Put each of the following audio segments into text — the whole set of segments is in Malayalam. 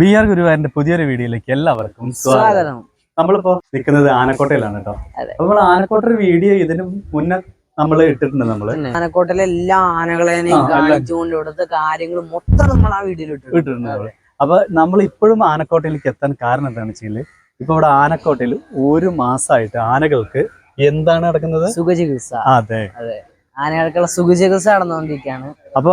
ബി ആർ ഗുരുവായൂരിന്റെ പുതിയൊരു വീഡിയോയിലേക്ക് എല്ലാവർക്കും സ്വാഗതം. നമ്മളിപ്പോ നിൽക്കുന്നത് ആനക്കോട്ടയിലാണ് കേട്ടോ. അതെ. നമ്മൾ ആനക്കോട്ട ഒരു വീഡിയോ ഇതിന് മുന്നേ നമ്മൾ ഇട്ടിട്ടുണ്ട് നമ്മൾ. ആനക്കോട്ടയിലെ എല്ലാ ആനകളെയും. കാണിച്ചുകൊണ്ട് ഇവിടുത്തെ കാര്യങ്ങൾ മൊത്തം നമ്മൾ ആ വീഡിയോയിൽ ഇട്ടു ഇട്ടിട്ടുണ്ട്. അപ്പൊ നമ്മൾ ഇപ്പോഴും ആനക്കോട്ടയിലേക്ക് എത്താൻ കാരണം എന്താണെന്ന് വെച്ചാൽ ഇപ്പൊ ഇവിടെ ആനക്കോട്ടയിൽ ഒരു മാസമായിട്ട് ആനകൾക്ക് എന്താണ് നടക്കുന്നത്? സുഖചികിത്സ. അതെ. ആനകൾക്കുള്ള സുഖചികിത്സ നടന്നുകൊണ്ടിരിക്കുകയാണ് അപ്പൊ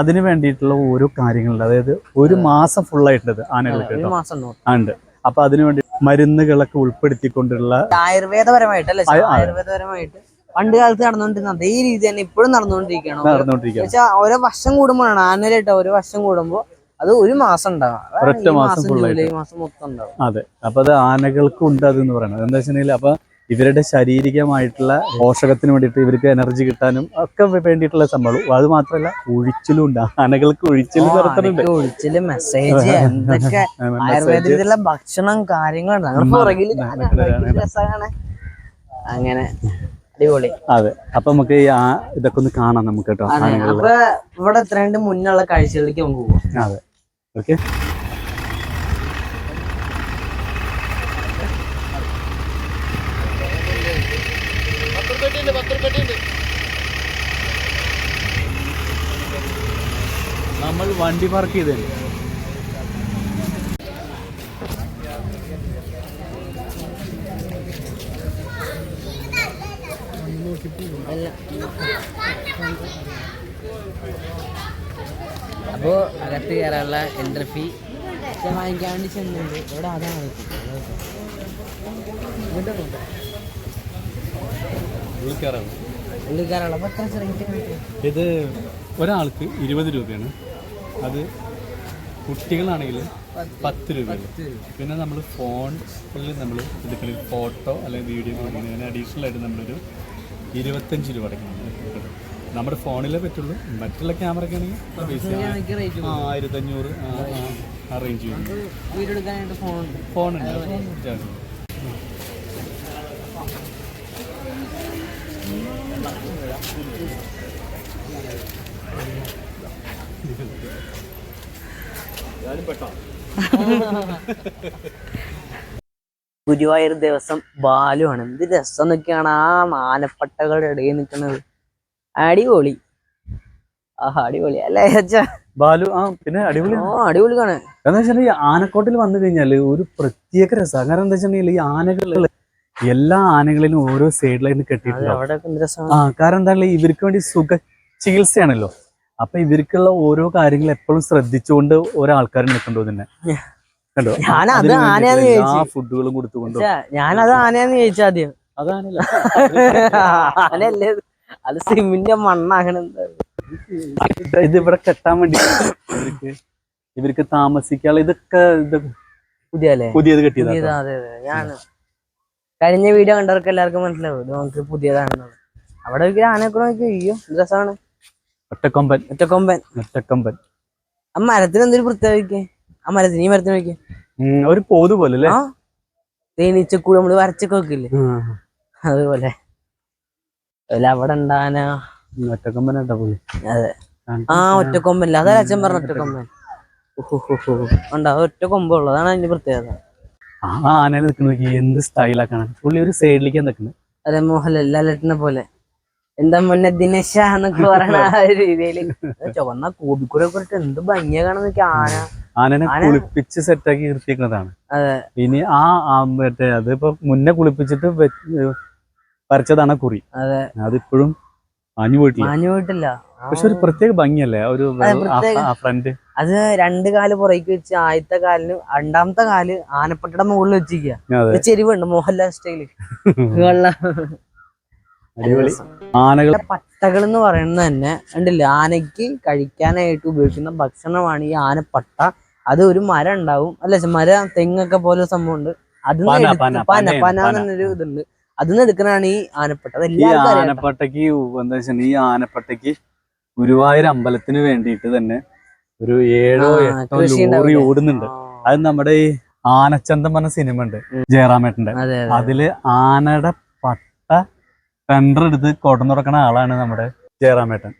അതിന് വേണ്ടിയിട്ടുള്ള ഓരോ കാര്യങ്ങളുണ്ട്. അതായത് ഒരു മാസം ഫുൾ ആയിട്ടുള്ളത് ആനകൾക്ക് മാസം ഉണ്ട്. അപ്പൊ അതിനു വേണ്ടി മരുന്നുകളൊക്കെ ഉൾപ്പെടുത്തിക്കൊണ്ടുള്ള ആയുർവേദപരമായിട്ട് അല്ലെ ആയുർവേദപരമായിട്ട്. പണ്ട് കാലത്ത് നടന്നുകൊണ്ടിരുന്ന അതേ രീതി തന്നെ ഇപ്പോഴും നടന്നുകൊണ്ടിരിക്കുകയാണ്. വെച്ചാൽ ഓരോ വർഷം കൂടുമ്പോഴാണ് ആനുവലായിട്ട് ഓരോ വർഷം കൂടുമ്പോ അത് ഒരു മാസം ഉണ്ടാവും ഒറ്റ മാസം മാസം മൊത്തം ഉണ്ടാവും അതെ. അപ്പൊ അത് ആനകൾക്ക് ഉണ്ട് അതെന്ന് പറയുന്നത്. എന്താ വെച്ചിട്ടുണ്ടെങ്കിൽ അപ്പൊ ഇവരുടെ ശാരീരികമായിട്ടുള്ള പോഷകത്തിന് വേണ്ടിയിട്ട് ഇവർക്ക് എനർജി കിട്ടാനും ഒക്കെ വേണ്ടിയിട്ടുള്ള സംഭവം. അത് മാത്രമല്ല ഒഴിച്ചിലും ഉണ്ട്. ആനകൾക്ക് ഒഴിച്ചിലും നടത്തുന്നുണ്ട് ആനയ്ക്ക് ഒഴിച്ചിൽ മെസ്സേജ് എന്തൊക്കെ ആയുർവേദത്തിലുള്ള ഭക്ഷണം കാര്യങ്ങളുണ്ട്. അങ്ങനെ. അടിപൊളി. അതെ. അപ്പൊ നമുക്ക് ഈ ഇതൊക്കെ ഒന്ന് കാണാം നമുക്ക് കേട്ടോ ഇവിടെ എത്രണ്ട് മുന്നുള്ള കാഴ്ചകളിലേക്ക് നമുക്ക് പോവാം. അതെ. ഓക്കെ. നമ്മൾ വണ്ടി പാർക്ക് ചെയ്തേ അപ്പോ അകത്ത് കയറാനുള്ള എൻട്രി ഫീ വാങ്ങിക്കാണ്ട് ചെന്നുണ്ട് ഇവിടെ അതാണ് എത്ര റേറ്റ് ഇത് ഒരാൾക്ക് ഇരുപത് രൂപയാണ്. അത് കുട്ടികളാണെങ്കിൽ പത്ത് രൂപയാണ് പിന്നെ നമ്മൾ ഫോണിൽ നമ്മൾ എടുക്കൽ ഫോട്ടോ അല്ലെങ്കിൽ വീഡിയോ കൊടുക്കുന്നതിന് അഡീഷണൽ ആയിട്ട് നമ്മളൊരു ഇരുപത്തഞ്ച് രൂപ അടയ്ക്കണം നമ്മുടെ ഫോണിലേ പറ്റുള്ളൂ. മറ്റുള്ള ക്യാമറയ്ക്ക് ആണെങ്കിൽ ആയിരത്തഞ്ഞൂറ് ആ, റേഞ്ച് ഫോണുണ്ട് ഗുരുവായൂർ ദിവസം ബാലുവാണ് എന്ത് രസം എന്നൊക്കെയാണ് ആ മാനപ്പട്ടകളുടെ ഇടയിൽ നിൽക്കുന്നത് അടിപൊളി. ആ അടിപൊളി. അല്ലേ ബാലു ആ പിന്നെ അടിപൊളി. ഓ അടിപൊളി കാണാൻ. എന്താ വെച്ചാൽ ഈ ആനക്കോട്ടിൽ വന്നു കഴിഞ്ഞാൽ ഒരു പ്രത്യേക രസം. കാരണം എന്താ വെച്ചിട്ടുണ്ടെങ്കിൽ ഈ ആനകളിൽ എല്ലാ ആനകളിലും ഓരോ സൈഡിലായിട്ട് കെട്ടിയിട്ടുണ്ട്. ആ കാരണം എന്താ ഇവർക്ക് വേണ്ടി സുഖ ചികിത്സയാണല്ലോ. അപ്പൊ ഇവർക്കുള്ള ഓരോ കാര്യങ്ങൾ എപ്പോഴും ശ്രദ്ധിച്ചുകൊണ്ട് ഓരോ ആൾക്കാരും നിൽക്കണ്ടോ തന്നെ കണ്ടോ? ഞാൻ അത് ആനയാന്ന് ചോദിച്ചു. ഫുഡുകളും കൊടുത്തുകൊണ്ടോ. ഞാനത് ആനയാന്ന് ചോദിച്ചാ ആദ്യം. അതാണല്ലോ. ആനയല്ലേ ഇത്? അത് സിമിന്റെ മണ്ണാകണം ഇത് ഇവിടെ കെട്ടാൻ വേണ്ടി ഇവർക്ക് ഇവർക്ക് താമസിക്കാനുള്ള ഇതൊക്കെ പുതിയത് കെട്ടിയതാ പുതിയതാ അതെ അതെ ഞാൻ കഴിഞ്ഞ വീഡിയോ കണ്ടവർക്ക് എല്ലാവർക്കും മനസ്സിലാവും. ഇത് നമുക്ക് പുതിയതാണെന്നുള്ളത്. അവിടെ ഒരു ആനയൊക്കെ നോക്കി അയ്യോ രസമാണ്. ഒറ്റക്കൊമ്പൻ. ഒറ്റക്കൊമ്പൻ. ഒറ്റക്കൊമ്പൻ. ആ മരത്തിന് എന്തൊരു പ്രത്യേകിക്കേ ആ മരത്തിന് ഈ മരത്തിന് നോക്കിയേ ഒരു പോത് പോലെ അല്ലേ? തേനീച്ചക്കൂട് നമ്മൾ വരച്ചൊക്കെ വെക്കില്ലേ? അതുപോലെ. അല്ല അവിടെ ഉണ്ടാന. ഒറ്റക്കൊമ്പൻ അതെ. ആ ഒറ്റക്കൊമ്പൻ. അല്ലേ അതല്ല അച്ഛൻ പറഞ്ഞ ഒറ്റക്കൊമ്പൻ. ഉണ്ടാ ഒറ്റ കൊമ്പുള്ളൂ അതാണ് അതിന്റെ പ്രത്യേകത. ആ ആന നിൽക്കുന്ന എന്ത് സ്റ്റൈലാക്കാണ് പുള്ളി ഒരു സൈഡിലേക്ക് നിൽക്കുന്നത് അതെ മോഹൻലാൽ ലാലറ്റിനെ പോലെ. എന്താ മുന്നേ ദിനേശ എന്നൊക്കെ പറയണ ആ ഒരു രീതിയിൽ. ചുവന്ന കോപിക്കൂടെ ഇട്ട് എന്ത് ഭംഗിയാ കാണുന്ന ആന. ആനനെ ആന- കുളിപ്പിച്ച് സെറ്റാക്കി നിർത്തിയേക്കുന്നതാണ്. അതെ. ഇനി ആ മറ്റേ അതിപ്പോ മുന്നേ കുളിപ്പിച്ചിട്ട് വരച്ചതാണ് കുറി. അതെ. അതിപ്പോഴും മാഞ്ഞു പോയിട്ടില്ല. മാഞ്ഞു പോയിട്ടില്ല. പക്ഷെ ഒരു പ്രത്യേക ഭംഗിയല്ലേ? ഒരു ഫ്രണ്ട് അത് രണ്ട് കാൽ പുറകേക്ക് വെച്ച് ആദ്യത്തെ കാലിന് രണ്ടാമത്തെ കാൽ ആനപ്പട്ടയുടെ മുകളിൽ വെച്ചിരിക്കുക ചെരിവുണ്ട് മോഹൻലാൽ സ്റ്റൈൽ ആനകളെ ആനകൾ പട്ടകൾ എന്ന് പറയുന്നത് തന്നെ ഉണ്ടല്ലേ ആനയ്ക്ക് കഴിക്കാനായിട്ട് ഉപയോഗിക്കുന്ന ഭക്ഷണമാണ് ഈ ആനപ്പട്ട. അത് ഒരു മരം ഉണ്ടാവും. അല്ല മരം തെങ്ങൊക്കെ പോലെ സംഭവം ഉണ്ട്. അത് പന, പന. എന്നൊരു ഇതുണ്ട്. അതിന്ന് എടുക്കണാണ് ഈ ആനപ്പട്ട. ആനപ്പട്ടക്ക് ഈ എല്ലാവർക്കും ആനപ്പട്ടയ്ക്ക് എന്താ വെച്ചാൽ ഈ ആനപ്പട്ടയ്ക്ക് ഗുരുവായൂർ അമ്പലത്തിന് വേണ്ടിയിട്ട് തന്നെ ഒരു ഏഴോ എട്ടോ ലോറി? ഓടുന്നുണ്ട്. അത് നമ്മുടെ ഈ ആനച്ചന്തം പറഞ്ഞ സിനിമ ഉണ്ട് ജയറാമേട്ടന്റെ അതെ അതെ അതിൽ ആനയുടെ പട്ട ടെൻഡർ എടുത്ത് കൊടം തുറക്കണ ആളാണ് നമ്മുടെ ജയറാമേട്ടൻ.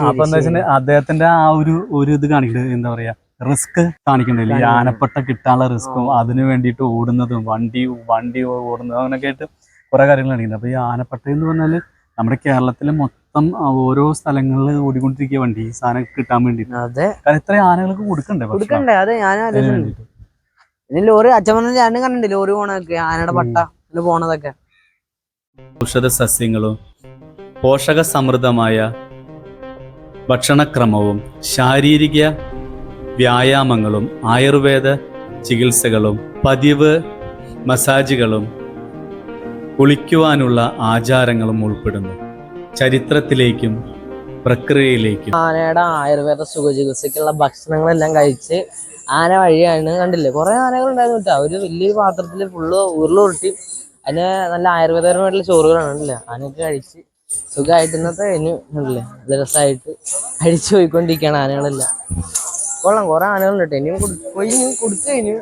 അപ്പൊ എന്താ വെച്ചാൽ അദ്ദേഹത്തിന്റെ ആ ഒരു ഒരു ഇത് കാണിക്കുന്നത് എന്താ പറയാ റിസ്ക് കാണിക്കണ്ടില്ല ഈ ആനപ്പെട്ട കിട്ടാനുള്ള റിസ്ക്കും അതിന് വേണ്ടിയിട്ട് ഓടുന്നതും വണ്ടി വണ്ടി ഓടുന്നതും അങ്ങനെയൊക്കെ ആയിട്ട് കുറെ കാര്യങ്ങൾ കാണിക്കുന്നത് അപ്പൊ ഈ ആനപ്പെട്ട എന്ന് പറഞ്ഞാൽ നമ്മുടെ കേരളത്തിലെ മൊത്തം ആ ഓരോ സ്ഥലങ്ങളിൽ ഓടിക്കൊണ്ടിരിക്കുക വണ്ടി ഈ സാധനം കിട്ടാൻ വേണ്ടി അതെ. കാരണം ആനകൾക്ക് കൊടുക്കണ്ടേ അതെ ഞാൻ ലോറി അച്ഛൻ പറഞ്ഞ ചേട്ടൻ കണ്ടില്ലേ ലോറി പോണതൊക്കെ ആനയുടെ പട്ട പോണതൊക്കെ. ഔഷധ സസ്യങ്ങളും പോഷക സമൃദ്ധമായ ഭക്ഷണക്രമവും ശാരീരിക വ്യായാമങ്ങളും ആയുർവേദ ചികിത്സകളും പതിവ് മസാജുകളും കുളിക്കുവാനുള്ള ആചാരങ്ങളും ഉൾപ്പെടുന്നു. ചരിത്രത്തിലേക്കും പ്രക്രിയയിലേക്കും. ആനയുടെ ആയുർവേദ സുഖ ചികിത്സക്കുള്ള ഭക്ഷണങ്ങളെല്ലാം കഴിച്ച് ആന വഴിയാണ് കണ്ടില്ലേ? കുറെ ആനകൾ ഉണ്ടായിരുന്നു കേട്ടോ. ഒരു വലിയൊരു പാത്രത്തിൽ ഫുള്ള് ഉരുളുരുട്ടി. അതിന് നല്ല ആയുർവേദപരമായിട്ടുള്ള ചോറുകളാണ് കണ്ടില്ലേ? ആനയൊക്കെ കഴിച്ച് സുഖമായിട്ട് ഇന്നത്തെ കഴിഞ്ഞു കണ്ടില്ലേ? നല്ല രസമായിട്ട് കഴിച്ചു പോയിക്കൊണ്ടിരിക്കുകയാണ് ആനകളെല്ലാം. കൊള്ളാം. കുറെ ആനകളുണ്ട് കേട്ടോ. ഇനിയും കൊടുത്തു കഴിഞ്ഞു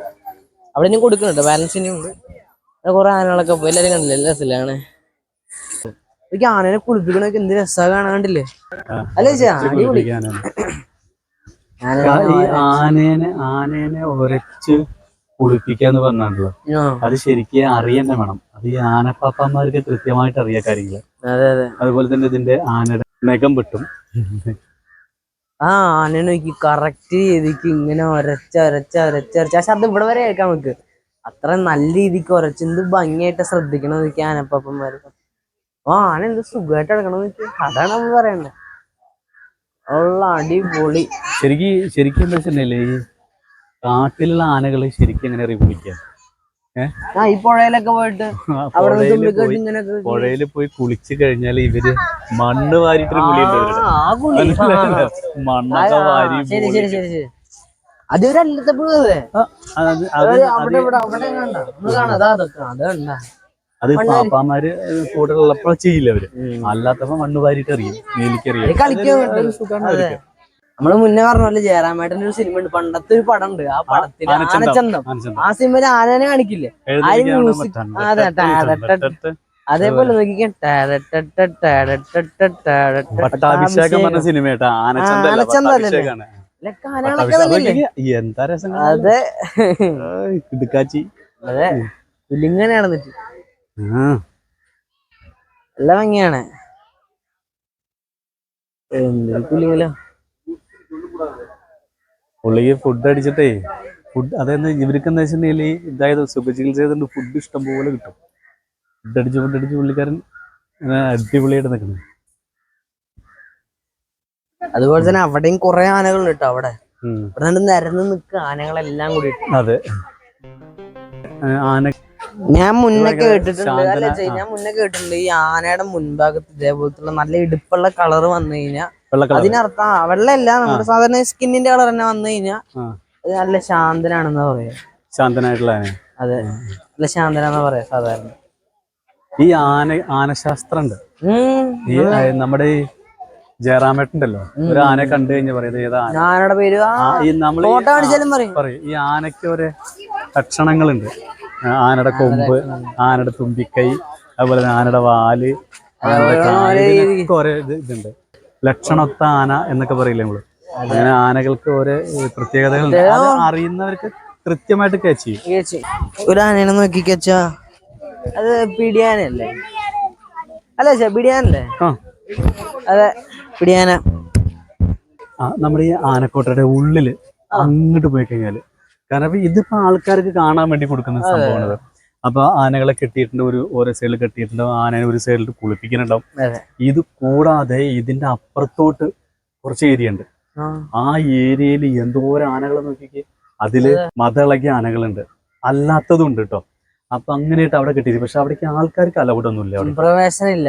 അവിടെ ഇനിയും കൊടുക്കുന്നുണ്ട്. ബാലൻസ് ഇനിയും ഉണ്ട് കുറേ ആനകളൊക്കെ പോയി. എല്ലാവരും കണ്ടില്ലേ? എല്ലാ രസത്തിലാണ് എനിക്ക് ആനനെ കുളിപ്പിക്കണൊക്കെ എന്ത് രസാ കാണാണ്ടില്ലേ? അല്ലേ. ആന- ആനേനെ ആനേനെ ഒരച്ച് കുളിപ്പിക്കാന്ന് പറഞ്ഞാണല്ലോ. അത് ശരിക്കും അറിയന്നെ വേണം. അത് ഈ ആനപ്പാപ്പന്മാർക്ക് കൃത്യമായിട്ട് അറിയാ കാര്യങ്ങൾ. അതെ അതെ. അതുപോലെ തന്നെ ഇതിന്റെ ആനയുടെ നഖം വെട്ടും. ആ ആനനെ നോക്കി കറക്റ്റ് രീതിക്ക് ഇങ്ങനെ ഒരച്ച ഒരച്ച ഒരച്ച ഒരച്ച പക്ഷെ അത് ഇവിടെ വരെ കേൾക്കാൻ നമുക്ക്. അത്ര നല്ല രീതിക്ക് ഒരച്ച് എന്ത് ഭംഗിയായിട്ട് ശ്രദ്ധിക്കണം ആനപ്പാപ്പന്മാർ ആ ആന എന്ത് സുഖമായിട്ട് കിടക്കണം അതാണ് നമ്മൾ പറയണ്ടേ ഉള്ള അടിപൊളി. ശരിക്കും ശരിക്കും എന്താ വെച്ചിട്ടുണ്ടെങ്കിൽ ഈ കാട്ടിലുള്ള ആനകൾ ശരിക്കും എങ്ങനെ റിപ്പിക്കുക ആ ഈ പുഴയിലൊക്കെ പോയിട്ട് പുഴയിൽ പോയി കുളിച്ച് കഴിഞ്ഞാൽ ഇവർ മണ്ണ് വാരിട്ടൊരു? മണ്ണൊക്കെ വാരി ശരി ശരി ശരി ശരി. അത് അല്ലത്തപ്പോഴും അതെ അവിടെ ഇവിടെ അവിടെ കണ്ട കാണാം. അതാ അതൊക്കെ അത് കണ്ട. അത് പാപ്പാമാര് കൂടെ ഉള്ളപ്പോ ചെയ്യില്ല അവർ അല്ലാത്തപ്പോ മണ്ണ് വാരിട്ട് അറിയും മേലിക്കറിയാം. നമ്മൾ മുന്നേ പറഞ്ഞ പോലെ ജയറാമേട്ടന്റെ ഒരു സിനിമ ഉണ്ട് പണ്ടത്തെ ഒരു പടം ഉണ്ട് ആ പടത്തിൽ ആനച്ചന്തം. ആ സിനിമയിൽ ആനനെ കാണിക്കില്ലേ. അതേപോലെ പട്ടാഭിഷേകം പറഞ്ഞ സിനിമ ആനച്ചന്തം എന്താ രസം അതെ ഇടുക്കാച്ചി അതെ പുല്ലിങ്ങനെ നടന്നിട്ട് ആ നല്ല ഭംഗിയാണ്. പുള്ളിക്ക് ഫുഡ് അടിച്ചിട്ടേ ഫുഡ് അതായത് ഇവർക്ക് എന്താ വെച്ചിട്ടുണ്ടെങ്കിൽ ഇതായത് സുഖചികിത്സ ചെയ്തുകൊണ്ട് ഫുഡ് ഇഷ്ടം പോലെ കിട്ടും. ഫുഡ് അടിച്ച് ഫുഡ് അടിച്ച് പുള്ളിക്കാരൻ അടിപൊളിയായിട്ട് നിൽക്കുന്നത് അതുപോലെ തന്നെ അവിടെയും കുറെ ആനകളുണ്ട് കേട്ടോ അവിടെ. ഇവിടെ നിരന്ന് നിൽക്കുക ആനകളെല്ലാം കൂടി അതെ. ആന ഞാൻ മുന്നേ കേട്ടിട്ടുണ്ട്. അല്ല ചെയ്യ ഞാൻ മുന്നേ കേട്ടിട്ടുണ്ട്. ഈ ആനയുടെ മുൻഭാഗത്ത് ഇതേപോലത്തുള്ള നല്ല ഇടുപ്പുള്ള കളർ വന്നു കഴിഞ്ഞാൽ അതിനർത്ഥം ആ, വെള്ളയല്ല. നമ്മുടെ സാധാരണ സ്കിന്നിന്റെ കളർ തന്നെ വന്നു കഴിഞ്ഞാൽ അത് നല്ല ശാന്തനാണെന്നാ പറയാ. ശാന്തനായിട്ടുള്ള ആന അതെ. നല്ല ശാന്തനാന്നാ പറയാ സാധാരണ. ഈ ആന ആനശാസ്ത്രം ഉണ്ട് ഈ നമ്മുടെ ഈ ജയറാമേട്ടുണ്ടല്ലോ ഒരു ആനയെ കണ്ടു കഴിഞ്ഞാൽ പറയുന്നത് ഏതാ ആന? ആനയുടെ പേര് നമ്മൾ പറയും ഈ ആനയ്ക്ക് ഓരോ ലക്ഷണങ്ങളുണ്ട്. ആനയുടെ കൊമ്പ് ആനയുടെ തുമ്പിക്കൈ അതുപോലെ തന്നെ ആനയുടെ വാൽ ഓരോ ഇതുണ്ട്. ലക്ഷണൊത്ത ആന എന്നൊക്കെ പറയില്ലേ നമ്മൾ? അങ്ങനെ ആനകൾക്ക് ഓരോ പ്രത്യേകതകൾ പ്രത്യേകതകളുണ്ട് അത് അറിയുന്നവർക്ക് കൃത്യമായിട്ട് കേച്ചി ചെയ്യും. ആനയെ ഒരു ആനേനെ നോക്കിക്കച്ചാ അത് പിടിയാനല്ലേ? അല്ലേ ചേ പിടിയാനല്ലേ? അതെ പിടിയാന. നമ്മുടെ ഈ ആനക്കോട്ടയുടെ ഉള്ളിൽ അങ്ങോട്ട് പോയി കഴിഞ്ഞാൽ കാരണം ഇതിപ്പോ ആൾക്കാർക്ക് കാണാൻ വേണ്ടി കൊടുക്കുന്ന സംഭവമാണ്. അപ്പൊ ആനകളെ കെട്ടിയിട്ടുണ്ട് ഒരു ഓരോ സൈഡിൽ കെട്ടിയിട്ടുണ്ടാവും ആനയെ ഒരു സൈഡിൽ കുളിപ്പിക്കുന്നുണ്ടാവും. ഇത് കൂടാതെ ഇതിന്റെ അപ്പുറത്തോട്ട് കുറച്ച് ഏരിയ ഉണ്ട്. ആ. ഏരിയയിൽ എന്തോരം ആനകളെ നോക്കിക്കേ. അതിൽ മതളകിയ ആനകളുണ്ട്. അല്ലാത്തതും ഉണ്ട് കേട്ടോ അപ്പൊ അങ്ങനെയായിട്ട് അവിടെ കെട്ടിയത് പക്ഷെ അവിടേക്ക് ആൾക്കാർക്ക്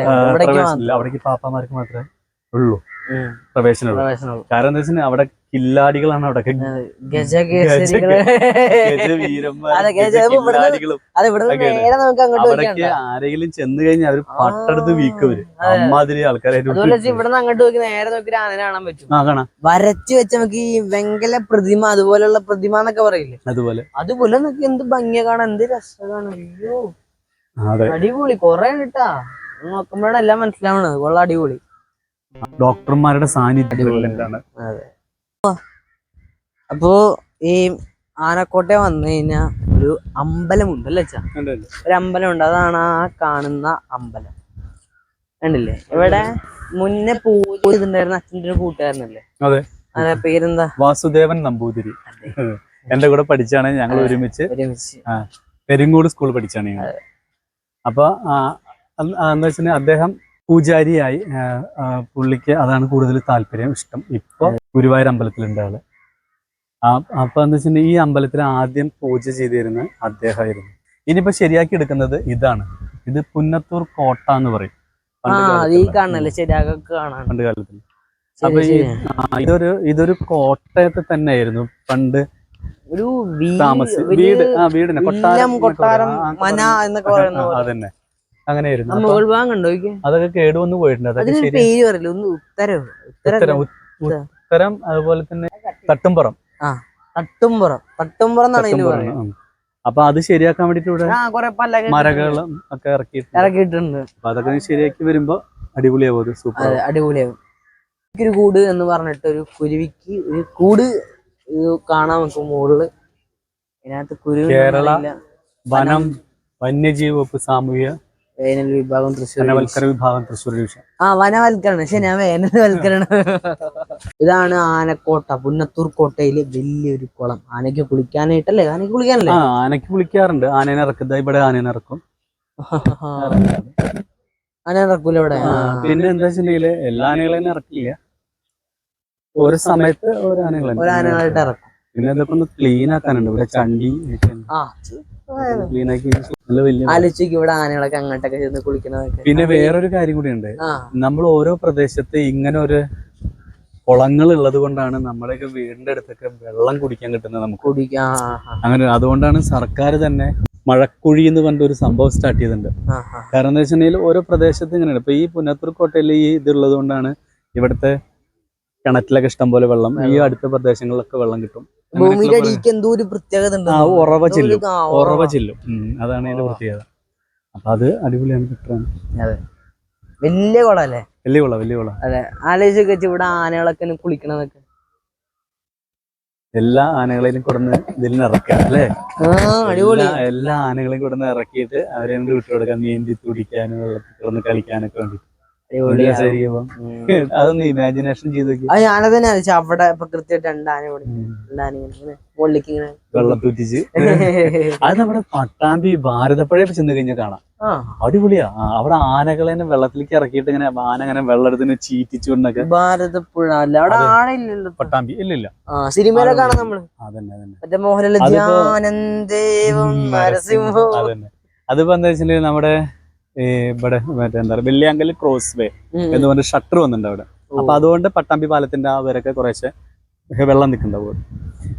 ആ, ഇവിടേക്ക് പ്രവേശനമില്ല അവിടേക്ക് പാപ്പാമാർക്ക് മാത്രമേ ഉള്ളൂ. പ്രവേശനം കാരണം എന്താ വെച്ചാൽ അവിടെ കില്ലാടികളാണ് അവിടെ. അവിടേക്ക് നോക്കിയാ ആരെങ്കിലും ചെന്ന് കഴിഞ്ഞാൽ അവർ പട്ടെടുത്ത് വീക്കവര് അമ്മാതിരി ആൾക്കാരായിട്ട് ഇവിടെ അങ്ങോട്ട് നോക്കി നേരെ നോക്കി ആനനെ കാണാൻ പറ്റും. ആ കാണാം. വരച്ച് വെച്ച് നമുക്ക് ഈ വെങ്കല പ്രതിമ അതുപോലുള്ള പ്രതിമ എന്നൊക്കെ പറയില്ലേ? അതുപോലെ. അതുപോലെ നമുക്ക് എന്ത് ഭംഗിയ കാണാൻ എന്ത് രസമാണ്. അയ്യോ. അടിപൊളി. കൊറേ കിട്ടാ നോക്കുമ്പോഴാണ് എല്ലാം മനസ്സിലാവണത്. കൊള്ള അടിപൊളി. ഡോക്ടർമാരുടെ സാന്നിധ്യം അപ്പോ ഈ ആനക്കോട്ടെ വന്നു കഴിഞ്ഞാൽ ഒരു അമ്പലമുണ്ട് അല്ലേ അച്ഛാ? ഒരു അമ്പലമുണ്ട്. അതാണ് ആ കാണുന്ന അമ്പലം. കണ്ടില്ലേ? ഇവിടെ മുന്നേ പൂജ ചെയ്തിട്ടുണ്ടായിരുന്ന അച്ഛന്റെ ഒരു കൂട്ടുകാരനല്ലേ? അതെ. അതെ പേരെന്താ? വാസുദേവൻ നമ്പൂതിരി. എന്റെ കൂടെ പഠിച്ചാണ് ഞങ്ങൾ ഒരുമിച്ച് പെരുങ്ങോട് സ്കൂളിൽ സ്കൂൾ പഠിച്ചാണ് ഞങ്ങൾ. അപ്പൊ എന്താ വെച്ചാൽ അദ്ദേഹം പൂജാരിയായി പുള്ളിക്ക് അതാണ് കൂടുതൽ താല്പര്യം ഇഷ്ടം. ഇപ്പൊ ഗുരുവായൂർ അമ്പലത്തിലുണ്ട് ആൾ. ആ അപ്പൊ എന്താ വെച്ചിട്ടുണ്ടെങ്കിൽ ഈ അമ്പലത്തിൽ ആദ്യം പൂജ ചെയ്തിരുന്ന അദ്ദേഹമായിരുന്നു. ഇനിയിപ്പോ ശരിയാക്കി എടുക്കുന്നത് ഇതാണ്. ഇത് പുന്നത്തൂർ കോട്ട എന്ന് പറയും. പണ്ട് കാലത്തിൽ അപ്പൊ. ഇതൊരു ഇതൊരു തന്നെ ആയിരുന്നു പണ്ട് ഒരു വീട് ആ വീടിനെ കൊട്ടാരം അതന്നെ. അങ്ങനെയായിരുന്നു? അതൊക്കെ കേടുവന്ന് പോയിട്ടുണ്ട്. അതൊക്കെ അതിനൊരു പേര് പറയില്ല? ഒന്ന് ഉത്തരം ഉത്തരം ഉത്തരം അതുപോലെ തന്നെ തട്ടുംപുറം. ആ തട്ടുംപുറം. തട്ടുംപുറം എന്നാണ്. അപ്പൊ അത് ശരിയാക്കാൻ വേണ്ടിട്ട് ഇവിടെ മരകളും ഒക്കെ ഇറക്കിയിട്ടുണ്ട്. ഇറക്കിയിട്ടുണ്ട്. അപ്പൊ അതൊക്കെ ശരിയാക്കി വരുമ്പോ അടിപൊളിയാവും സൂപ്പർ അടിപൊളിയാവും. ഒരു കൂട് എന്ന് പറഞ്ഞിട്ട് ഒരു കുരുവിക്ക് ഒരു കൂട് കാണാൻ വെക്കും മുകളിൽ. ഇതിനകത്ത് കുരുവി കേരള വനം വന്യജീവി വകുപ്പ് സാമൂഹ്യ വേനൽ വിഭാഗം തൃശ്ശൂർ വനവൽക്കര വിഭാഗം തൃശ്ശൂർ ഡിവിഷൻ. ആ വനവൽക്കരണം. പക്ഷെ ഞാൻ വേനൽവൽക്കരണം ഇതാണ് ആനക്കോട്ട പുന്നത്തൂർ കോട്ടയിൽ വലിയൊരു കുളം. ആനയ്ക്ക് കുളിക്കാനായിട്ടല്ലേ? ആനയ്ക്ക് കുളിക്കാനല്ലേ? ആ ആനയ്ക്ക് വിളിക്കാറുണ്ട് ആനേനെ ഇറക്കുന്നത് ഇവിടെ ആനേനെ ഇറക്കും. ആന ഇറക്കൂല ഇവിടെ? ആ, പിന്നെ എന്താ വെച്ചിട്ടുണ്ടെങ്കിൽ എല്ലാ ആനകളെയും ഇറക്കില്ല. ഒരു സമയത്ത് ഒരു ആനകളെ ഒരു ആനകളായിട്ട് ഇറക്കും. പിന്നെ ഇതൊക്കെ ഒന്ന് ക്ലീൻ ആക്കാനുണ്ട്. ഇവിടെ ചണ്ടി ആ ക്ലീൻ ആക്കി നല്ല വലിയ ആലോചിക്ക് ഇവിടെ ആനകളൊക്കെ അങ്ങോട്ടൊക്കെ ചെന്ന് കുളിക്കണതൊക്കെ പിന്നെ വേറൊരു കാര്യം കൂടി ഉണ്ട് നമ്മൾ ഓരോ പ്രദേശത്ത് ഇങ്ങനെ ഒരു കുളങ്ങൾ ഉള്ളത് കൊണ്ടാണ് നമ്മുടെയൊക്കെ വീടിന്റെ അടുത്തൊക്കെ വെള്ളം കുടിക്കാൻ കിട്ടുന്നത് നമുക്ക്. കുടിക്കാ അങ്ങനെ അതുകൊണ്ടാണ് സർക്കാർ തന്നെ മഴക്കുഴി എന്ന് പറഞ്ഞ ഒരു സംഭവം സ്റ്റാർട്ട് ചെയ്തിട്ടുണ്ട്. കാരണം എന്താ വെച്ചിട്ടുണ്ടെങ്കിൽ ഓരോ പ്രദേശത്ത് ഇങ്ങനെയാണ്. ഇപ്പൊ ഈ പുന്നത്തൂർ കോട്ടയിൽ ഈ ഇതുള്ളത് കൊണ്ടാണ് ഇവിടുത്തെ കിണറ്റിലൊക്കെ ഇഷ്ടം പോലെ വെള്ളം. ഈ അടുത്ത പ്രദേശങ്ങളിലൊക്കെ വെള്ളം കിട്ടും. ഭൂമിയുടെ അടിക്ക് എന്തോ ഒരു പ്രത്യേകത ഉണ്ട് ഉറവ ചെല്ലും. ഉറവ ചെല്ലും. അതാണ് അതിന്റെ പ്രത്യേകത. അപ്പൊ അത് അടിപൊളിയാണ് കിട്ടാൻ. അതെ. വലിയ കുളല്ലേ? വലിയ കുളം വലിയ കുളം. അതെ. ആലോചിച്ചൊക്കെ ഇവിടെ ആനകളൊക്കെ കുളിക്കണതൊക്കെ. എല്ലാ ആനകളെയും കൊടുന്ന് ഇതിൽ നിന്ന് ഇറക്കുക അല്ലേ? അടിപൊളി. എല്ലാ- ആനകളെയും കൊടുന്ന് ഇറക്കിയിട്ട് അവരെ വിട്ടുകൊടുക്കാൻ വിട്ടു കൊടുക്കാൻ നീന്തി തുടിക്കാനും വെള്ളത്തിൽ കിടന്ന് കളിക്കാനൊക്കെ വേണ്ടി അതൊന്ന് ഇമാജിനേഷൻ ചെയ്ത് അത് ഞാനത് തന്നെ അവിടെ ഇപ്പൊ കൃത്യമായിട്ട് രണ്ടാന ഇവിടെ രണ്ടാന ഇങ്ങനെ മുകളിലേക്ക് ഇങ്ങനെ വെള്ളം തുറ്റിച്ച്. അത് നമ്മുടെ പട്ടാമ്പി ഭാരതപ്പുഴ ചെന്ന് കഴിഞ്ഞാൽ കാണാം. അടിപൊളിയാ. അവിടെ ആനകളെ വെള്ളത്തിലേക്ക് ഇറക്കിയിട്ട് ഇങ്ങനെ ആന ഇങ്ങനെ വെള്ളം ചീറ്റിച്ചുകൊണ്ടൊക്കെ. ഭാരതപ്പുഴ അല്ല അവിടെ ആനയില്ലല്ലോ. പട്ടാമ്പി. ഇല്ലില്ല സിനിമയിലൊക്കെ കാണാം നമ്മൾ. അതന്നെ അതന്നെ. മറ്റേ മോഹൻലാൽ ജ്ഞാനന്തേവം നരസിംഹോ. അതന്നെ. അതിപ്പോ എന്താ വെച്ചിട്ടുണ്ടെങ്കിൽ നമ്മുടെ ഇവിടെ മറ്റേ എന്താ പറയുക വെള്ളിയാങ്കൽ ക്രോസ് വേ എന്ന് പറഞ്ഞ ഷട്ടർ വന്നിട്ടുണ്ട് അവിടെ. അപ്പൊ അതുകൊണ്ട് പട്ടാമ്പി പാലത്തിന്റെ ആ വരൊക്കെ കുറേശ്ശെ വെള്ളം നിൽക്കുന്നുണ്ടാവും.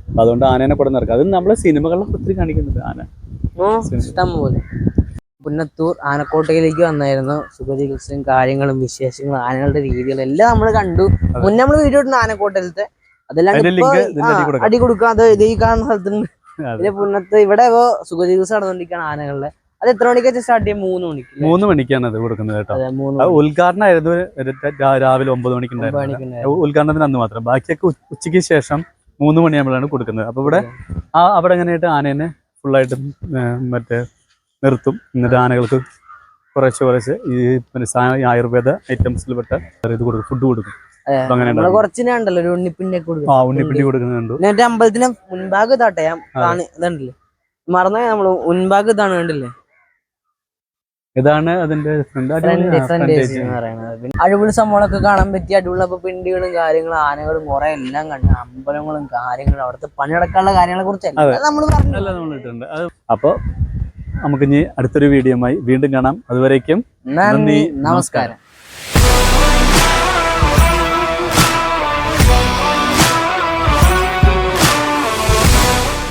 അപ്പൊ അതുകൊണ്ട് ആനേനെ കൂടെ നിറക്കുക അത് നമ്മളെ സിനിമകളിലൊക്കെ ഒത്തിരി കാണിക്കുന്നുണ്ട് ആന. ഇഷ്ടം പോലെ. പുന്നത്തൂർ ആനക്കോട്ടയിലേക്ക് വന്നായിരുന്നു. സുഖചികിത്സയും കാര്യങ്ങളും വിശേഷങ്ങളും ആനകളുടെ രീതികളും എല്ലാം നമ്മൾ കണ്ടു. മുന്നേ നമ്മൾ വീഡിയോ ഇടുന്ന ആനക്കോട്ടയിലത്തെ. അതെല്ലാം. അടി കൊടുക്കുക അത് ഇത് ഈ കാണുന്ന സ്ഥലത്തുണ്ട്. പിന്നെ പുന്നത്ത് ഇവിടെ ഇപ്പോ സുഖചികിത്സ നടന്നുകൊണ്ടിരിക്കുകയാണ് ആനകളുടെ. അത് എത്ര മണിക്കാ സ്റ്റാർട്ട് ചെയ്യും മൂന്ന് മണിക്ക് മൂന്ന് മണിക്കാണ് അത് കൊടുക്കുന്നത് കേട്ടോ. ഉദ്ഘാടനമായിരുന്നു രാവിലെ ഒമ്പത് മണിക്ക് മണിക്കുണ്ടായിരുന്നു. ഉദ്ഘാടനത്തിന് അന്ന് മാത്രം. ബാക്കിയൊക്കെ ഉച്ചയ്ക്ക് ശേഷം മൂന്ന് മണിയാകുമ്പോഴാണ് കൊടുക്കുന്നത്. അപ്പൊ ഇവിടെ ആ അവിടെ എങ്ങനെയായിട്ട് ആനേനെ ഫുള്ളായിട്ട് മറ്റേ നിർത്തും. എന്നിട്ട് ആനകൾക്ക് കുറച്ച് കുറച്ച് ഈ പിന്നെ ആയുർവേദ ഐറ്റംസിൽ പെട്ട ഇത് കൊടുക്കും ഫുഡ് കൊടുക്കും. അതെ. അപ്പൊ അങ്ങനെ നമ്മൾ കുറച്ചിനെ ഉണ്ടല്ലോ ഒരു ഉണ്ണിപ്പിണ്ടി കൊടുക്കും. ആ ഉണ്ണിപ്പിണ്ടി കൊടുക്കുന്നുണ്ട് എന്നിട്ട് അമ്പലത്തിന് മുൻഭാഗം ഇതാട്ടെ ഇതുണ്ടല്ലേ? മറന്ന നമ്മൾ മുൻഭാഗം ഇതാണ് കണ്ടില്ലേ? ഇതാണ് അതിന്റെ അടിപൊളി സംഭവങ്ങളൊക്കെ കാണാൻ പറ്റി അടിപൊളി അപ്പൊ പിണ്ടികളും കാര്യങ്ങളും ആനകളും കുറെ എല്ലാം കണ്ട് അമ്പലങ്ങളും കാര്യങ്ങളും അവിടുത്തെ പണിയെടുക്കാനുള്ള കാര്യങ്ങളെ കുറിച്ച് അപ്പൊ നമ്മൾ അത് അപ്പോൾ നമുക്കിനി അടുത്തൊരു വീഡിയോ വീണ്ടും കാണാം. അതുവരേക്കും നന്ദി നമസ്കാരം.